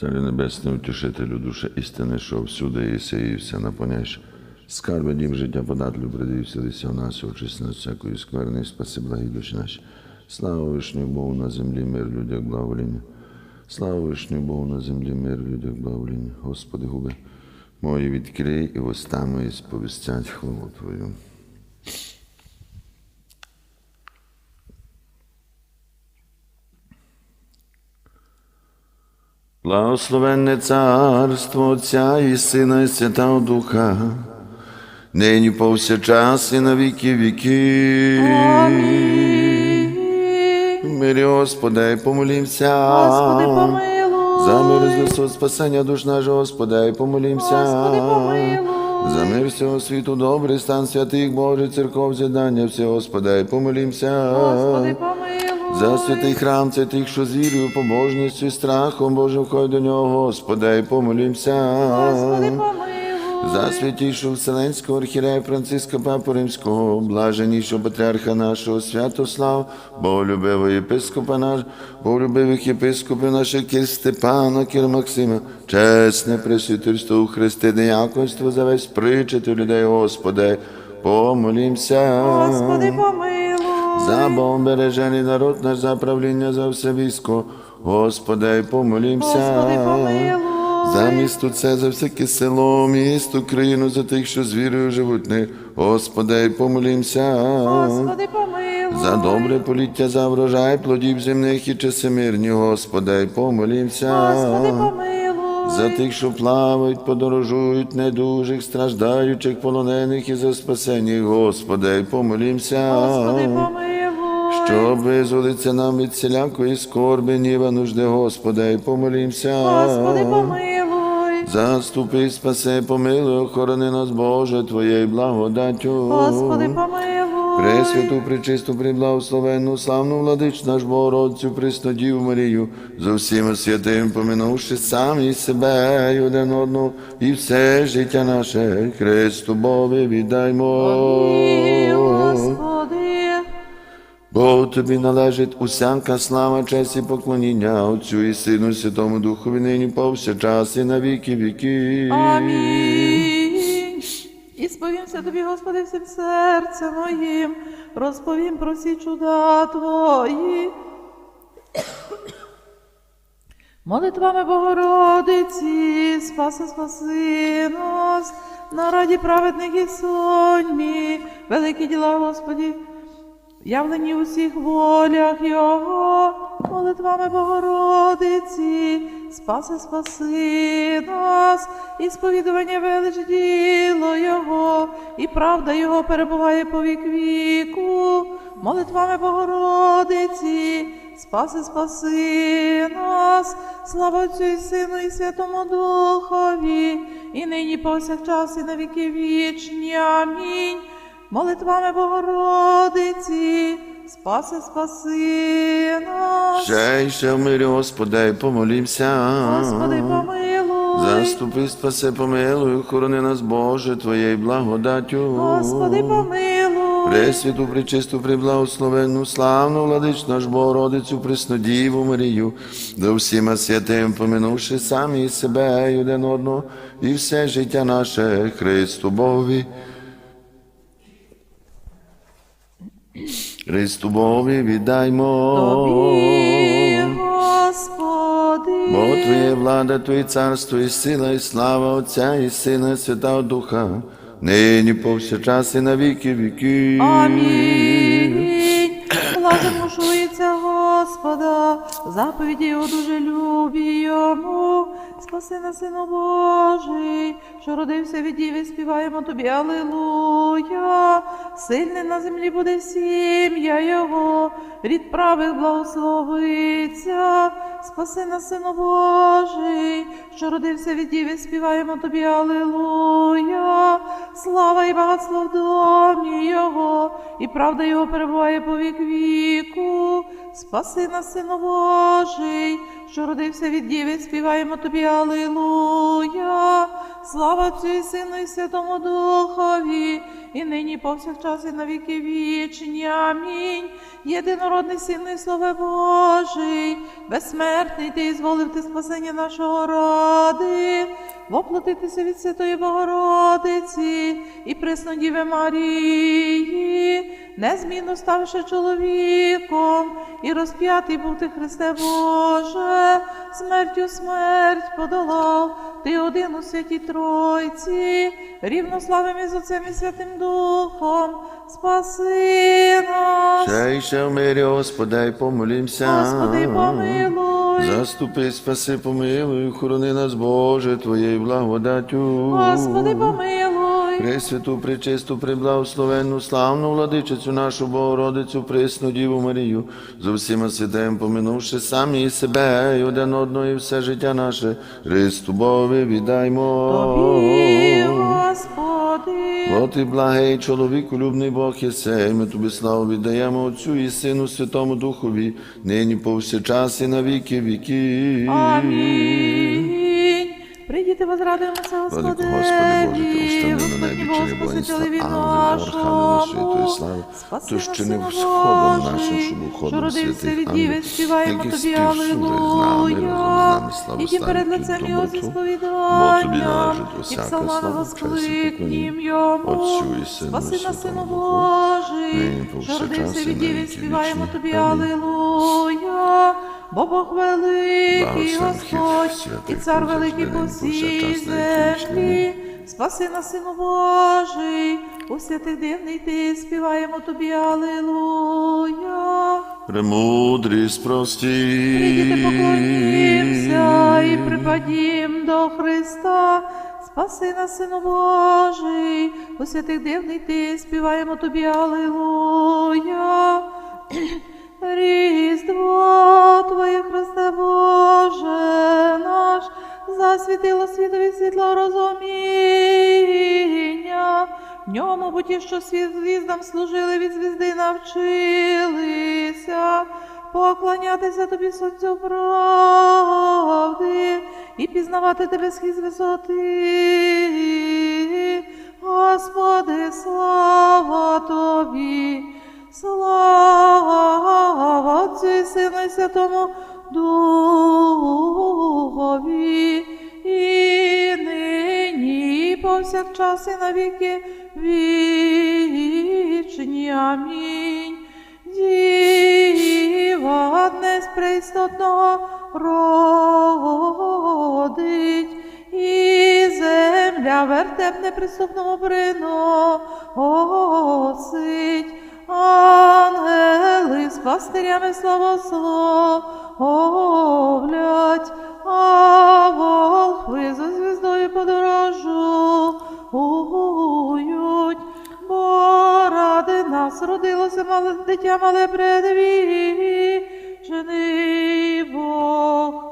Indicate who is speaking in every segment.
Speaker 1: Царю Небесний, утішителю душа істини, що всюди і все наповняєш. Скарби дім життя податлю, приди вселися в нас, очисти нас всякої скверни, спаси благі душі наші. Слава вишню Богу на землі, мир людях благовоління. Слава вишню Богу на землі, мир людях благовоління. Господи, губи мої відкрий і воста мої сповістять хвалу Твою. Благословенне царство Отця і Сина, і Святого Духа, нині повсякчас і на віки віки. Мирі Господи, помолімся.
Speaker 2: Господи, помилуй.
Speaker 1: За мир з спасення душ нашого, Господи, помолімся.
Speaker 2: Господи, помилуй.
Speaker 1: За мир всього світу, добрий стан святих Божий, церков, з'єднання всього, Господи, помолімся.
Speaker 2: Господи, помилуй.
Speaker 1: За святий храм, це тих, що з вірою, побожністю і страхом Божим ходять до нього, Господи, помолімся.
Speaker 2: Господи, помилуй.
Speaker 1: За святішого Вселенського архірея Франциска Папу Римського, блаженнішого патріарха нашого Святослав, Боголюбивого єпископа наш, Боголюбивих єпископів наших Кір Степана, Кір Максима, чесне пресвітерство у Христи, деяконство за весь причити людей, Господи, помолімся.
Speaker 2: Господи, помилуй.
Speaker 1: За Богом бережений народ наш, за правління за все військо, Господи, помолімся.
Speaker 2: Господи, помилуй.
Speaker 1: За місто це, за всяке село, місто, країну, за тих, що з вірою живуть них. Господи, помолімся.
Speaker 2: Господи, помилуй.
Speaker 1: За добре поліття, за врожай, плодів земних і часи мирні, Господи, помолімся.
Speaker 2: Господи, помилуй.
Speaker 1: За тих, що плавають, подорожують, недужих, страждаючих, полонених і за спасення, їх, Господи, помолімся.
Speaker 2: Господи, помилуй.
Speaker 1: Щоб визволиться нам від всілякої скорби, ніва нужди, Господи, помолімся.
Speaker 2: Господи, помилуй.
Speaker 1: Заступи, спаси, помилуй, охорони нас, Боже, Твоєю благодаттю.
Speaker 2: Господи, помилуй.
Speaker 1: Пресвяту, пречисту, приблагословенну, славну владич наш Богородцю, Преснодіву Марію, за всіма святим, поминувши самі себе, і один одного, і все життя наше, Христу Бові віддаймо.
Speaker 2: Ні, Господи.
Speaker 1: Бо тобі належить усяка слава, честь і поклоніння Отцю і Сину, Святому Духові, нині повсякчас і на віки віки.
Speaker 2: Амінь. І сповімся тобі, Господи, всім серцем моїм, розповім про всі чуда Твої. Молитвами Богородиці, спаси, спаси нас, на раді праведних і соньмі, великі діла, Господі, явлені у всіх волях Його, молитвами Богородиці, спаси, спаси нас, і сповідування велич діло Його, і правда Його перебуває по вік віку, молитвами Богородиці, спаси, спаси нас, слава Отцю і Сину, і Святому Духові, і нині повсякчас, і на віки вічні. Амінь. Молитвами Богородиці, спаси, спаси нас.
Speaker 1: Ще й ще в мирі, Господи, помолімся.
Speaker 2: Господи, помилуй.
Speaker 1: Заступи, спаси, помилуй, охорони нас, Боже, Твоєю благодаттю.
Speaker 2: Господи, помилуй.
Speaker 1: Пресвяту, пречисту, приблагословенну, славну владич наш Богородицю, Преснодіву Марію, до всіма святим, поминувши самі себе і один одного, і все життя наше Христу Богові. Христу Богові віддаймо.
Speaker 2: Тобі, Господи.
Speaker 1: Бо Твоє влада, Твоє царство і сила, і слава Отця і Сина, і Святого Духа, нині повсякчас і на віки віки.
Speaker 2: Амінь. Блаженно шується Господа, заповіді його дуже любі йому. Спаси нас, Сину Божий, що родився від Діви, співаємо тобі, Алилуя. Сильний на землі буде сім'я Його, рід правих благословиться. Спаси нас, Сину Божий, що родився від Діви, співаємо тобі, Алилуя. Слава і багатство в домі Його, і правда Його перебуває по вік віку. Спаси нас, Сину Божий, що родився від Діви, співаємо тобі, Алилуя. Слава Отцю і Сину і Святому Духові, і нині повсякчас і на віки вічні. Амінь. Єдинородний Син і Слове Божий, безсмертний ти зволив ти спасення нашого ради, воплотитися від Святої Богородиці і Преснодіви Марії, незмінно ставши чоловіком, і розп'ятий був ти Христе Боже, смертю смерть подолав, ти один у святій Тройці, рівнославим із Отцем і Святим Духом, спаси нас.
Speaker 1: Ще ще в мирі, Господа, й помолімся.
Speaker 2: Господи, помилуй.
Speaker 1: Заступи, спаси, помилуй, хорони нас, Боже, Твоєю благодаттю.
Speaker 2: Господи, помилуй.
Speaker 1: Пресвяту, пречисту, преблагословенну, славну владичицю нашу Богородицю, пресну Діву Марію, з усіма святим, поминувши самі себе і один одного, і все життя наше, Христу Бові віддаймо.
Speaker 2: Тобі, Господи.
Speaker 1: От і благий чоловіку, любний Бог єсей, ми тобі славу віддаємо Отцю і Сину Святому Духові, нині повсякчас і на віки віків.
Speaker 2: Амінь.
Speaker 1: На небі
Speaker 2: Господь
Speaker 1: чи
Speaker 2: Бог,
Speaker 1: не
Speaker 2: Спасителі від
Speaker 1: слави,
Speaker 2: Спаси
Speaker 1: що не всходом нашим, щоб
Speaker 2: що
Speaker 1: уходом
Speaker 2: родився від Діви, співаємо тобі, Аллилуйя.
Speaker 1: нами, славу
Speaker 2: перед лицем Його зі
Speaker 1: бо
Speaker 2: сповіданням, і псалма воскликнім йому. Спаси нас, Сину Божий, що родився від Діви, співаємо тобі. Аллилуйя. Бо Бог великий, Господь, і цар великий по всій землі. Спаси нас, Сину Божий, у святих дивний ти, співаємо тобі, Аллилуйя.
Speaker 1: Премудрість прості.
Speaker 2: Прийдіте, поклонімся і припадім до Христа. Спаси нас, Сину Божий, у святих дивний ти, співаємо тобі, Аллилуйя. Різдво Твоє, Христе Боже наш, засвітило світові світло розуміння. В ньому бо ті, що світ звіздам служили, від звізди навчилися. Поклонятися тобі сонцю правди і пізнавати тебе схід висоти. Господи, слава тобі, слава Отцю і Сину і Святому Духові, і нині, і повсякчас, і на віки вічні. Амінь. Діва престотного родить, і земля вертеп неприступного приносить. Ангели з пастирями славословлять, а волхви за звіздою подорожують. Бо ради нас родилося мале дитя мале предвічений Бог.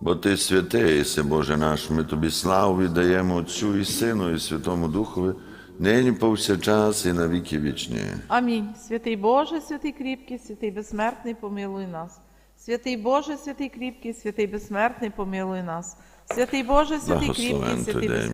Speaker 1: Бо ти святий, єси, Боже наш, ми тобі славу віддаємо Отцю і Сину, і Святому Духові, нині повсякчас і на віки вічні.
Speaker 2: Амінь. Святий Боже, святий кріпкий, святий безсмертний, помилуй нас. Святий Боже, святий кріпкий, святий безсмертний, помилуй нас. Святий Боже, святий кріпкий, святий
Speaker 1: ти день